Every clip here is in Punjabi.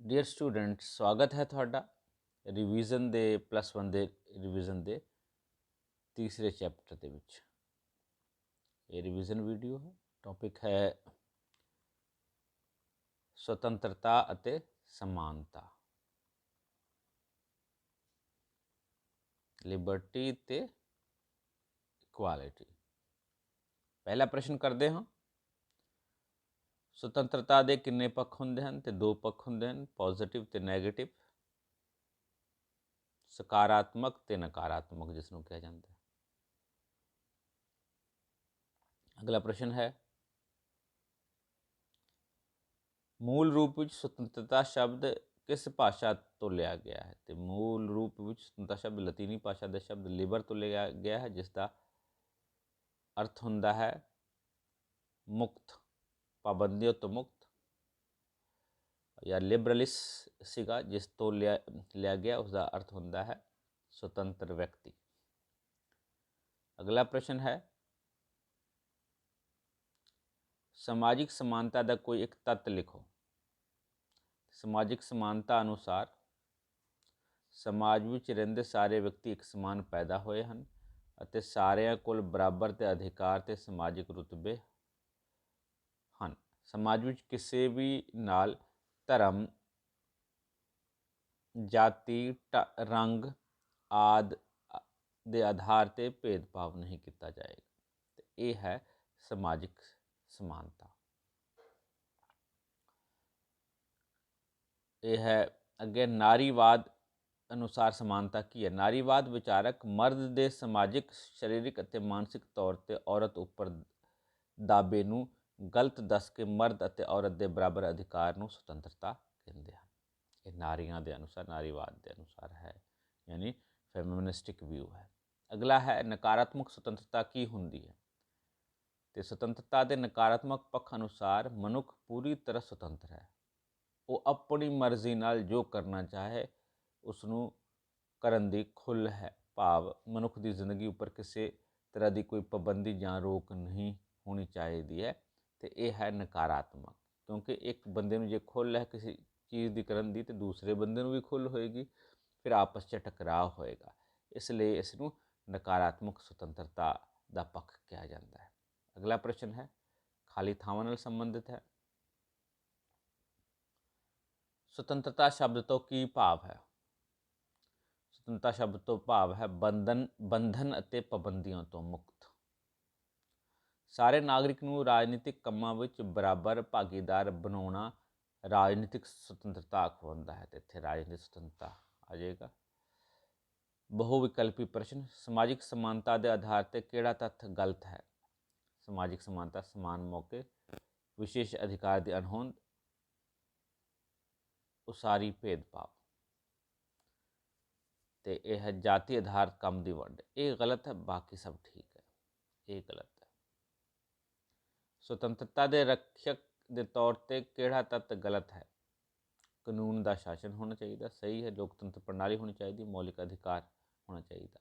ਡੀਅਰ ਸਟੂਡੈਂਟ ਸਵਾਗਤ ਹੈ ਤੁਹਾਡਾ ਰਿਵੀਜ਼ਨ ਦੇ ਪਲੱਸ 1 ਦੇ ਰਿਵੀਜ਼ਨ ਦੇ ਤੀਸਰੇ ਚੈਪਟਰ ਦੇ ਵਿੱਚ। ਇਹ ਰਿਵੀਜ਼ਨ ਵੀਡੀਓ ਹੈ। ਟੌਪਿਕ ਹੈ ਸੁਤੰਤਰਤਾ ਅਤੇ ਸਮਾਨਤਾ। ਲਿਬਰਟੀ ਤੇ ਇਕੁਆਲਿਟੀ ਪਹਿਲਾ ਪ੍ਰਸ਼ਨ ਕਰਦੇ ਹਾਂ। ਸੁਤੰਤਰਤਾ ਦੇ ਕਿੰਨੇ ਪੱਖ ਹੁੰਦੇ ਹਨ ਤੇ ਦੋ ਪੱਖ ਹੁੰਦੇ ਹਨ ਪੋਜ਼ਿਟਿਵ ਤੇ 네ਗੇਟਿਵ ਸਕਾਰਾਤਮਕ ਤੇ ਨਕਾਰਾਤਮਕ ਜਿਸ ਨੂੰ ਕਿਹਾ ਜਾਂਦਾ ਹੈ। ਅਗਲਾ ਪ੍ਰਸ਼ਨ ਹੈ, ਮੂਲ ਰੂਪ ਵਿੱਚ ਸੁਤੰਤਰਤਾ ਸ਼ਬਦ ਕਿਸ ਭਾਸ਼ਾ ਤੋਂ ਲਿਆ ਗਿਆ ਹੈ? ਤੇ ਮੂਲ ਰੂਪ ਵਿੱਚ ਸੁਤੰਤਰਤਾ ਸ਼ਬਦ ਲਤੀਨੀ ਭਾਸ਼ਾ ਦੇ ਸ਼ਬਦ ਲਿਬਰ ਤੋਂ ਲਿਆ ਗਿਆ ਹੈ ਜਿਸ ਦਾ ਅਰਥ ਹੁੰਦਾ ਹੈ ਮੁਕਤ ਪਾਬੰਦੀਆਂ ਤੋਂ ਮੁਕਤ ਜਾਂ ਲਿਬਰਲਿਸ ਸੀਗਾ ਜਿਸ ਤੋਂ ਲਿਆ ਲਿਆ ਗਿਆ ਉਸ ਦਾ ਅਰਥ ਹੁੰਦਾ ਹੈ ਸੁਤੰਤਰ ਵਿਅਕਤੀ ਅਗਲਾ ਪ੍ਰਸ਼ਨ ਹੈ ਸਮਾਜਿਕ ਸਮਾਨਤਾ ਦਾ ਕੋਈ ਇੱਕ ਤੱਤ ਲਿਖੋ ਸਮਾਜਿਕ ਸਮਾਨਤਾ ਅਨੁਸਾਰ ਸਮਾਜ ਵਿੱਚ ਰਹਿੰਦੇ ਸਾਰੇ ਵਿਅਕਤੀ ਇੱਕ ਸਮਾਨ ਪੈਦਾ ਹੋਏ ਹਨ ਅਤੇ ਸਾਰਿਆਂ ਕੋਲ ਬਰਾਬਰ ਤੇ ਅਧਿਕਾਰ ਤੇ ਸਮਾਜਿਕ ਰੁਤਬੇ ਹਨ। ਸਮਾਜ ਵਿੱਚ ਕਿਸੇ ਵੀ ਨਾਲ ਧਰਮ, ਜਾਤੀ ਰੰਗ ਆਦ ਦੇ ਆਧਾਰ ਤੇ ਭੇਦਭਾਵ ਨਹੀਂ ਕੀਤਾ ਜਾਏਗਾ। ਤੇ ਇਹ ਹੈ ਸਮਾਜਿਕ ਸਮਾਨਤਾ। ਇਹ ਹੈ ਅੱਗੇ ਨਾਰੀਵਾਦ ਅਨੁਸਾਰ ਸਮਾਨਤਾ ਕੀ ਹੈ? ਨਾਰੀਵਾਦ ਵਿਚਾਰਕ ਮਰਦ ਦੇ ਸਮਾਜਿਕ, ਸਰੀਰਕ ਅਤੇ ਮਾਨਸਿਕ ਤੌਰ ਤੇ ਔਰਤ ਉੱਪਰ ਦਾਬੇ ਨੂੰ ਗਲਤ ਦੱਸ ਕੇ ਮਰਦ ਅਤੇ ਔਰਤ ਦੇ ਬਰਾਬਰ ਅਧਿਕਾਰ ਨੂੰ ਸੁਤੰਤਰਤਾ ਕਹਿੰਦੇ ਹਨ। ਇਹ ਨਾਰੀਆਂ ਦੇ ਅਨੁਸਾਰ, ਨਾਰੀਵਾਦ ਦੇ ਅਨੁਸਾਰ ਹੈ, ਯਾਨੀ ਫੈਮਿਨਿਸਟਿਕ ਵਿਊ ਹੈ। ਅਗਲਾ ਹੈ, ਨਕਾਰਾਤਮਕ ਸੁਤੰਤਰਤਾ ਕੀ ਹੁੰਦੀ ਹੈ? ਤੇ ਸੁਤੰਤਰਤਾ ਦੇ ਨਕਾਰਾਤਮਕ ਪੱਖ ਅਨੁਸਾਰ ਮਨੁੱਖ ਪੂਰੀ ਤਰ੍ਹਾਂ ਸੁਤੰਤਰ ਹੈ। ਉਹ ਆਪਣੀ ਮਰਜ਼ੀ ਨਾਲ ਜੋ ਕਰਨਾ ਚਾਹੇ ਉਸ ਨੂੰ ਕਰਨ ਦੀ ਖੁੱਲ੍ਹ ਹੈ, ਭਾਵ ਮਨੁੱਖ ਦੀ ਜ਼ਿੰਦਗੀ ਉੱਪਰ ਕਿਸੇ ਤਰ੍ਹਾਂ ਦੀ ਕੋਈ ਪਾਬੰਦੀ ਜਾਂ ਰੋਕ ਨਹੀਂ ਹੋਣੀ ਚਾਹੀਦੀ ਹੈ। ਤੇ ਇਹ ਹੈ ਨਕਾਰਾਤਮਕ। ਕਿਉਂਕਿ ਇੱਕ ਬੰਦੇ ਨੂੰ ਜੇ ਖੁੱਲ੍ਹ ਹੈ ਕਿਸੇ ਚੀਜ਼ ਦੀ ਕਰਨ ਦੀ ਤੇ ਦੂਸਰੇ ਬੰਦੇ ਨੂੰ ਵੀ ਖੁੱਲ੍ਹ ਹੋਏਗੀ, ਫਿਰ ਆਪਸ 'ਚ ਟਕਰਾਅ ਹੋਏਗਾ। ਇਸ ਲਈ ਇਸ ਨੂੰ ਨਕਾਰਾਤਮਕ ਸੁਤੰਤਰਤਾ ਦਾ ਪੱਖ ਕਿਹਾ ਜਾਂਦਾ ਹੈ। ਅਗਲਾ ਪ੍ਰਸ਼ਨ ਹੈ, ਖਾਲੀ ਥਾਵਾਂ ਨਾਲ ਸੰਬੰਧਿਤ ਹੈ? ਸੁਤੰਤਰਤਾ ਸ਼ਬਦ ਤੋਂ ਕੀ ਭਾਵ ਹੈ? ਸੁਤੰਤਰਤਾ ਸ਼ਬਦ ਤੋਂ ਭਾਵ ਹੈ ਬੰਧਨ ਬੰਧਨ ਅਤੇ ਪਾਬੰਦੀਆਂ ਤੋਂ ਮੁਕਤ। ਸਾਰੇ ਨਾਗਰਿਕ ਨੂੰ ਰਾਜਨੀਤਿਕ ਕੰਮਾਂ ਵਿੱਚ ਬਰਾਬਰ ਭਾਗੀਦਾਰ ਬਣਾਉਣਾ ਰਾਜਨੀਤਿਕ ਸੁਤੰਤਰਤਾ ਅਖਵਾਉਂਦਾ ਹੈ ਤੇ ਇੱਥੇ ਰਾਜਨੀਤਿਕ ਸੁਤੰਤਰਤਾ ਆ ਜਾਏਗਾ। ਬਹੁ ਵਿਕਲਪੀ ਪ੍ਰਸ਼ਨ, ਸਮਾਜਿਕ ਸਮਾਨਤਾ ਦੇ ਆਧਾਰ ਤੇ ਕਿਹੜਾ ਤੱਥ ਗਲਤ ਹੈ? ਸਮਾਜਿਕ ਸਮਾਨਤਾ ਸਮਾਨ ਮੌਕੇ, ਵਿਸ਼ੇਸ਼ ਅਧਿਕਾਰ ਦੀ ਅਣਹੋਂਦ, ਉਸਾਰੀ ਭੇਦਭਾਵ। ਤੇ ਇਹ ਹੈ ਜਾਤੀ ਆਧਾਰ ਕੰਮ ਦੀ ਵੰਡ। ਇਹ ਗਲਤ ਹੈ, ਬਾਕੀ ਸਭ ਠੀਕ ਹੈ। ਇਹ ਗਲਤ ਸੁਤੰਤਰਤਾ ਦੇ ਰੱਖਿਅਕ ਦੇ ਤੌਰ ਤੇ ਕਿਹੜਾ ਤੱਤ ਗਲਤ ਹੈ? ਕਾਨੂੰਨ ਦਾ ਸ਼ਾਸਨ ਹੋਣਾ ਚਾਹੀਦਾ, ਸਹੀ ਹੈ, ਲੋਕਤੰਤਰ ਪ੍ਰਣਾਲੀ ਹੋਣੀ ਚਾਹੀਦੀ, ਮੌਲਿਕ ਅਧਿਕਾਰ ਹੋਣਾ ਚਾਹੀਦਾ।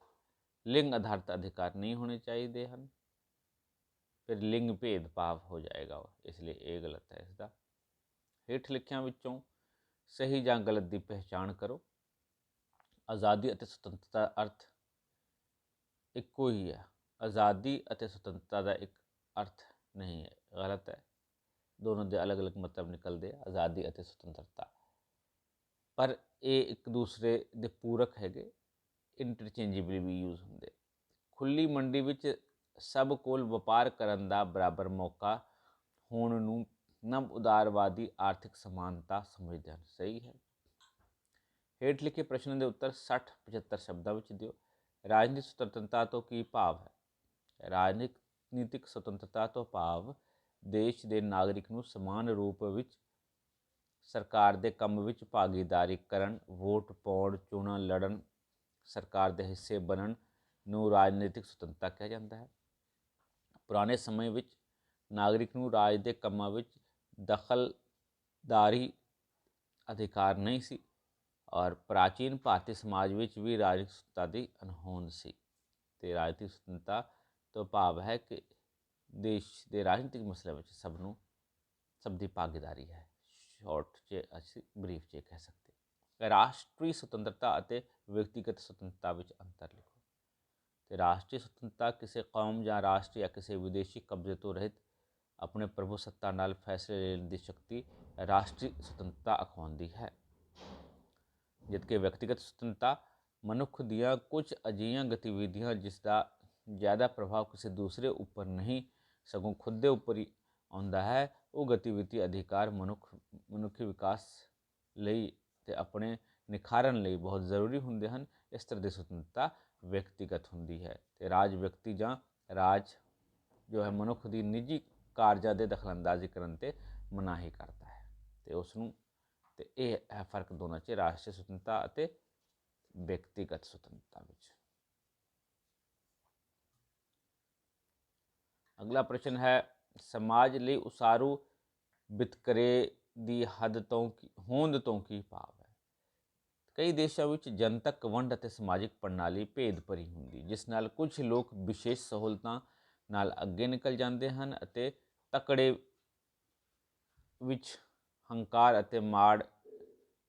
ਲਿੰਗ ਆਧਾਰਿਤ ਅਧਿਕਾਰ ਨਹੀਂ ਹੋਣੇ ਚਾਹੀਦੇ ਹਨ। ਫਿਰ ਲਿੰਗ ਭੇਦਭਾਵ ਹੋ ਜਾਏਗਾ ਇਸ ਲਈ ਇਹ ਗਲਤ ਹੈ ਇਸ ਦਾ ਹੇਠ ਲਿਖਿਆਂ ਵਿੱਚੋਂ ਸਹੀ ਜਾਂ ਗਲਤ ਦੀ ਪਹਿਚਾਣ ਕਰੋ। ਆਜ਼ਾਦੀ ਅਤੇ ਸੁਤੰਤਰਤਾ ਅਰਥ ਇੱਕੋ ਹੀ ਹੈ। ਆਜ਼ਾਦੀ ਅਤੇ ਸੁਤੰਤਰਤਾ ਦਾ ਇੱਕ ਅਰਥ ਨਹੀਂ ਹੈ ਗਲਤ ਹੈ ਦੋਨੋਂ ਦੇ ਅਲੱਗ-ਅਲੱਗ ਮਤਲਬ ਨਿਕਲਦੇ ਆ ਆਜ਼ਾਦੀ ਅਤੇ ਸੁਤੰਤਰਤਾ ਪਰ ਇਹ ਇੱਕ ਦੂਸਰੇ ਦੇ ਪੂਰਕ ਹੈਗੇ ਇੰਟਰਚੇਂਜੇਬਲੀ ਵੀ ਯੂਜ਼ ਹੁੰਦੇ ਖੁੱਲੀ ਮੰਡੀ ਵਿੱਚ ਸਭ ਕੋਲ ਵਪਾਰ ਕਰਨ ਦਾ ਬਰਾਬਰ ਮੌਕਾ ਹੋਣ ਨੂੰ ਨਵ ਉਦਾਰਵਾਦੀ ਆਰਥਿਕ ਸਮਾਨਤਾ ਸਮਝਦੇ ਹਨ ਸਹੀ ਹੈ ਹੇਠ ਲਿਖੇ ਪ੍ਰਸ਼ਨ ਦੇ ਉੱਤਰ 60 75 ਸ਼ਬਦਾਂ ਵਿੱਚ ਦਿਓ ਰਾਜਨੀਤਿਕ ਸੁਤੰਤਰਤਾ ਤੋਂ ਕੀ ਭਾਵ ਹੈ ਰਾਜਨੀਤਿਕ ਰਾਜਨੀਤਿਕ ਸੁਤੰਤਰਤਾ ਤੋਂ ਭਾਵ ਦੇਸ਼ ਦੇ ਨਾਗਰਿਕ ਨੂੰ ਸਮਾਨ ਰੂਪ ਵਿੱਚ ਸਰਕਾਰ ਦੇ ਕੰਮ ਵਿੱਚ ਭਾਗੀਦਾਰੀ ਕਰਨ, ਵੋਟ ਪਾਉਣ, ਚੋਣਾਂ ਲੜਨ, ਸਰਕਾਰ ਦੇ ਹਿੱਸੇ ਬਣਨ ਨੂੰ ਰਾਜਨੀਤਿਕ ਸੁਤੰਤਰਤਾ ਕਿਹਾ ਜਾਂਦਾ ਹੈ। ਪੁਰਾਣੇ ਸਮੇਂ ਵਿੱਚ ਨਾਗਰਿਕ ਨੂੰ ਰਾਜ ਦੇ ਕੰਮਾਂ ਵਿੱਚ ਦਖਲਦਾਰੀ ਅਧਿਕਾਰ ਨਹੀਂ ਸੀ ਔਰ ਪ੍ਰਾਚੀਨ ਭਾਰਤੀ ਸਮਾਜ ਵਿੱਚ ਵੀ ਰਾਜਨੀਤਿਕ ਸੁਤੰਤਰਤਾ ਦੀ ਅਣਹੋਂਦ ਸੀ ਤੇ ਰਾਜਨੀਤਿਕ ਸੁਤੰਤਰਤਾ ਤੋਂ ਭਾਵ ਹੈ ਕਿ ਦੇਸ਼ ਦੇ ਰਾਜਨੀਤਿਕ ਮਸਲੇ ਵਿੱਚ ਸਭ ਨੂੰ, ਸਭ ਦੀ ਭਾਗੀਦਾਰੀ ਹੈ। ਸ਼ਾਰਟ 'ਚ ਅਸੀਂ ਬਰੀਫ 'ਚ ਕਹਿ ਸਕਦੇ ਰਾਸ਼ਟਰੀ ਸੁਤੰਤਰਤਾ ਅਤੇ ਵਿਅਕਤੀਗਤ ਸੁਤੰਤਰਤਾ ਵਿੱਚ ਅੰਤਰ ਲਿਖੋ। ਤੇ ਰਾਸ਼ਟਰੀ ਸੁਤੰਤਰਤਾ ਕਿਸੇ ਕੌਮ ਜਾਂ ਰਾਸ਼ਟਰ ਜਾਂ ਕਿਸੇ ਵਿਦੇਸ਼ੀ ਕਬਜ਼ੇ ਤੋਂ ਰਹਿਤ ਆਪਣੇ ਪ੍ਰਭੂ ਸੱਤਾ ਨਾਲ ਫੈਸਲੇ ਲੈਣ ਦੀ ਸ਼ਕਤੀ ਰਾਸ਼ਟਰੀ ਸੁਤੰਤਰਤਾ ਅਖਵਾਉਂਦੀ ਹੈ। ਜਦਕਿ ਵਿਅਕਤੀਗਤ ਸੁਤੰਤਰਤਾ ਮਨੁੱਖ ਦੀਆਂ ਕੁਝ ਅਜਿਹੀਆਂ ਗਤੀਵਿਧੀਆਂ ਜਿਸ ਦਾ ਜ਼ਿਆਦਾ ਪ੍ਰਭਾਵ ਕਿਸੇ ਦੂਸਰੇ ਉੱਪਰ ਨਹੀਂ ਸਗੋਂ ਖੁਦ ਦੇ ਉੱਪਰ ਹੀ ਆਉਂਦਾ ਹੈ ਉਹ ਗਤੀਵਿਧੀ ਅਧਿਕਾਰ ਮਨੁੱਖ ਮਨੁੱਖੀ ਵਿਕਾਸ ਲਈ ਤੇ ਆਪਣੇ ਨਿਖਾਰਨ ਲਈ ਬਹੁਤ ਜ਼ਰੂਰੀ ਹੁੰਦੇ ਹਨ ਇਸ ਤਰ੍ਹਾਂ ਦੀ ਸੁਤੰਤਰਤਾ ਵਿਅਕਤੀਗਤ ਹੁੰਦੀ ਹੈ ਤੇ ਰਾਜ ਵਿਅਕਤੀ ਜਾਂ ਰਾਜ ਜੋ ਹੈ ਮਨੁੱਖ ਦੀ ਨਿੱਜੀ ਕਾਰਜਾਂ ਦੇ ਦਖਲਅੰਦਾਜ਼ੀ ਕਰਨ ਤੇ ਮਨਾਹੀ ਕਰਦਾ ਹੈ ਤੇ ਉਸ ਨੂੰ ਤੇ ਇਹ ਹੈ ਫ਼ਰਕ ਦੋਨਾਂ 'ਚ ਰਾਸ਼ਟਰੀ ਸੁਤੰਤਰਤਾ ਅਤੇ ਵਿਅਕਤੀਗਤ ਸੁਤੰਤਰਤਾ ਵਿੱਚ ਅਗਲਾ ਪ੍ਰਸ਼ਨ ਹੈ, ਸਮਾਜ ਲਈ ਉਸਾਰੂ ਵਿਤਕਰੇ ਦੀ ਹੱਦ ਤੋਂ ਕੀ- ਹੋਂਦ ਤੋਂ ਕੀ ਭਾਵ ਹੈ? ਕਈ ਦੇਸ਼ਾਂ ਵਿੱਚ ਜਨਤਕ ਵੰਡ ਅਤੇ ਸਮਾਜਿਕ ਪ੍ਰਣਾਲੀ ਭੇਦ ਭਰੀ ਹੁੰਦੀ, ਜਿਸ ਨਾਲ ਕੁਝ ਲੋਕ ਵਿਸ਼ੇਸ਼ ਸਹੂਲਤਾਂ ਨਾਲ ਅੱਗੇ ਨਿਕਲ ਜਾਂਦੇ ਹਨ ਅਤੇ ਤਕੜੇ ਵਿੱਚ ਹੰਕਾਰ ਅਤੇ ਮਾੜ,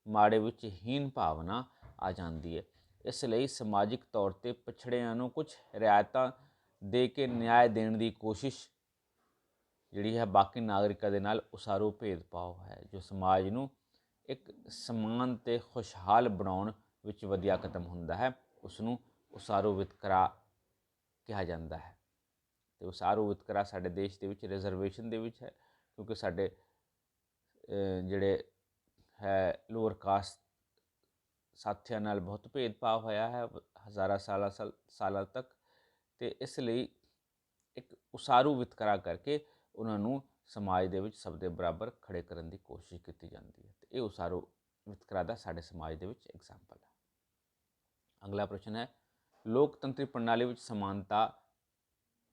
ਮਾੜੇ ਵਿੱਚ ਹੀਨ ਭਾਵਨਾ ਆ ਜਾਂਦੀ ਹੈ। ਇਸ ਲਈ ਸਮਾਜਿਕ ਤੌਰ ਤੇ ਪਛੜਿਆਂ ਨੂੰ ਕੁਝ ਰਿਆਇਤਾਂ ਦੇ ਕੇ ਨਿਆਂ ਦੇਣ ਦੀ ਕੋਸ਼ਿਸ਼ ਜਿਹੜੀ ਹੈ ਬਾਕੀ ਨਾਗਰਿਕਾਂ ਦੇ ਨਾਲ ਉਸਾਰੂ ਭੇਦਭਾਵ ਹੈ, ਜੋ ਸਮਾਜ ਨੂੰ ਇੱਕ ਸਮਾਨ ਤੇ ਖੁਸ਼ਹਾਲ ਬਣਾਉਣ ਵਿੱਚ ਵਧੀਆ ਕਦਮ ਹੁੰਦਾ ਹੈ ਉਸ ਨੂੰ ਉਸਾਰੂ ਵਿਤਕਰਾ ਕਿਹਾ ਜਾਂਦਾ ਹੈ। ਤੇ ਉਸਾਰੂ ਵਿਤਕਰਾ ਸਾਡੇ ਦੇਸ਼ ਦੇ ਵਿੱਚ ਰਿਜ਼ਰਵੇਸ਼ਨ ਦੇ ਵਿੱਚ ਹੈ, ਕਿਉਂਕਿ ਸਾਡੇ ਜਿਹੜੇ ਹੈ ਲੋਅਰ ਕਾਸਟ ਸਾਥੀਆਂ ਨਾਲ ਬਹੁਤ ਭੇਦਭਾਵ ਹੋਇਆ ਹੈ, ਹਜ਼ਾਰਾਂ ਸਾਲਾਂ ਸਾਲਾਂ ਤੱਕ। ਤੇ ਇਸ ਲਈ ਇੱਕ ਉਸਾਰੂ ਵਿਤਕਰਾ ਕਰਕੇ ਉਹਨਾਂ ਨੂੰ ਸਮਾਜ ਦੇ ਵਿੱਚ ਸਭ ਦੇ ਬਰਾਬਰ ਖੜੇ ਕਰਨ ਦੀ ਕੋਸ਼ਿਸ਼ ਕੀਤੀ ਜਾਂਦੀ ਹੈ। ਤੇ ਇਹ ਉਸਾਰੂ ਵਿਤਕਰਾ ਦਾ ਸਾਡੇ ਸਮਾਜ ਦੇ ਵਿੱਚ ਐਗਜ਼ਾਮਪਲ ਹੈ। ਅਗਲਾ ਪ੍ਰਸ਼ਨ ਹੈ, ਲੋਕਤੰਤਰੀ ਪ੍ਰਣਾਲੀ ਵਿੱਚ ਸਮਾਨਤਾ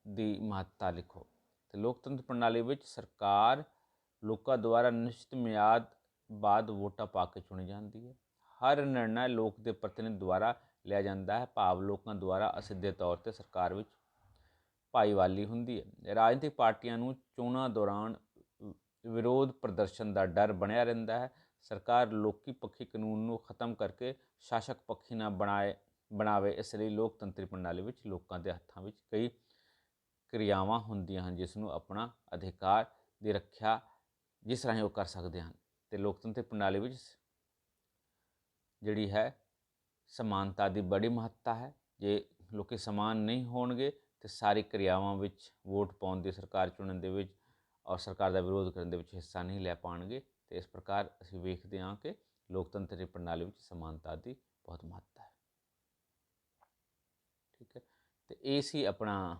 ਦੀ ਮਹੱਤਤਾ ਲਿਖੋ। ਤੇ ਲੋਕਤੰਤਰ ਪ੍ਰਣਾਲੀ ਵਿੱਚ ਸਰਕਾਰ ਲੋਕਾਂ ਦੁਆਰਾ ਨਿਸ਼ਚਿਤ ਮਿਆਦ ਬਾਅਦ ਵੋਟਾਂ ਪਾ ਕੇ ਚੁਣੀ ਜਾਂਦੀ ਹੈ। ਹਰ ਨਿਰਣਾ ਲੋਕ ਦੇ ਪ੍ਰਤੀਨਿਧ ਦੁਆਰਾ ਲਿਆ ਜਾਂਦਾ ਹੈ। ਭਾਵ ਲੋਕਾਂ ਦੁਆਰਾ ਅਸਿੱਧੇ ਤੌਰ ਤੇ ਸਰਕਾਰ ਵਿੱਚ ਭਾਈਵਾਲੀ ਹੁੰਦੀ ਹੈ। ਰਾਜਨੀਤਿਕ ਪਾਰਟੀਆਂ ਨੂੰ ਚੋਣਾਂ ਦੌਰਾਨ ਵਿਰੋਧ ਪ੍ਰਦਰਸ਼ਨ ਦਾ ਡਰ ਬਣਿਆ ਰਹਿੰਦਾ ਹੈ। ਸਰਕਾਰ ਲੋਕੀ ਪੱਖੀ ਕਾਨੂੰਨ ਨੂੰ ਖਤਮ ਕਰਕੇ ਸ਼ਾਸਕ ਪੱਖੀ ਨਾ ਬਣਾਏ, ਬਣਾਵੇ, ਇਸ ਲਈ ਲੋਕਤੰਤਰੀ ਪ੍ਰਣਾਲੀ ਵਿੱਚ ਲੋਕਾਂ ਦੇ ਹੱਥਾਂ ਵਿੱਚ ਕਈ ਕਿਰਿਆਵਾਂ ਹੁੰਦੀਆਂ ਹਨ, ਜਿਸ ਨੂੰ ਆਪਣਾ ਅਧਿਕਾਰ ਦੀ ਰੱਖਿਆ ਜਿਸ ਰਾਹੀਂ ਉਹ ਕਰ ਸਕਦੇ ਹਨ। ਤੇ ਲੋਕਤੰਤਰੀ ਪ੍ਰਣਾਲੀ ਵਿੱਚ ਜਿਹੜੀ ਹੈ ਸਮਾਨਤਾ ਦੀ ਬੜੀ ਮਹੱਤਤਾ ਹੈ। ਜੇ ਲੋਕੀ ਸਮਾਨ ਨਹੀਂ ਹੋਣਗੇ, ਤੇ ਸਾਰੀ ਕਿਰਿਆਵਾਂ ਵਿੱਚ ਵੋਟ ਪਾਉਣ ਦੀ ਸਰਕਾਰ ਚੁਣਨ ਦੇ ਵਿੱਚ ਔਰ ਸਰਕਾਰ ਦਾ ਵਿਰੋਧ ਕਰਨ ਦੇ ਵਿੱਚ ਹਿੱਸਾ ਨਹੀਂ ਲੈ ਪਾਣਗੇ, ਤੇ ਇਸ ਪ੍ਰਕਾਰ ਅਸੀਂ ਵੇਖਦੇ ਹਾਂ ਕਿ ਲੋਕਤੰਤਰੀ ਪ੍ਰਣਾਲੀ ਵਿੱਚ ਸਮਾਨਤਾ ਦੀ ਬਹੁਤ ਮਹੱਤਤਾ ਹੈ। ਠੀਕ ਹੈ, ਤੇ ਇਹ ਸੀ ਆਪਣਾ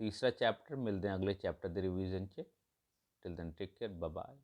ਤੀਸਰਾ ਚੈਪਟਰ। ਮਿਲਦੇ ਹਾਂ ਅਗਲੇ ਚੈਪਟਰ ਦੇ ਰਿਵੀਜ਼ਨ 'ਚ। Till then take care bye bye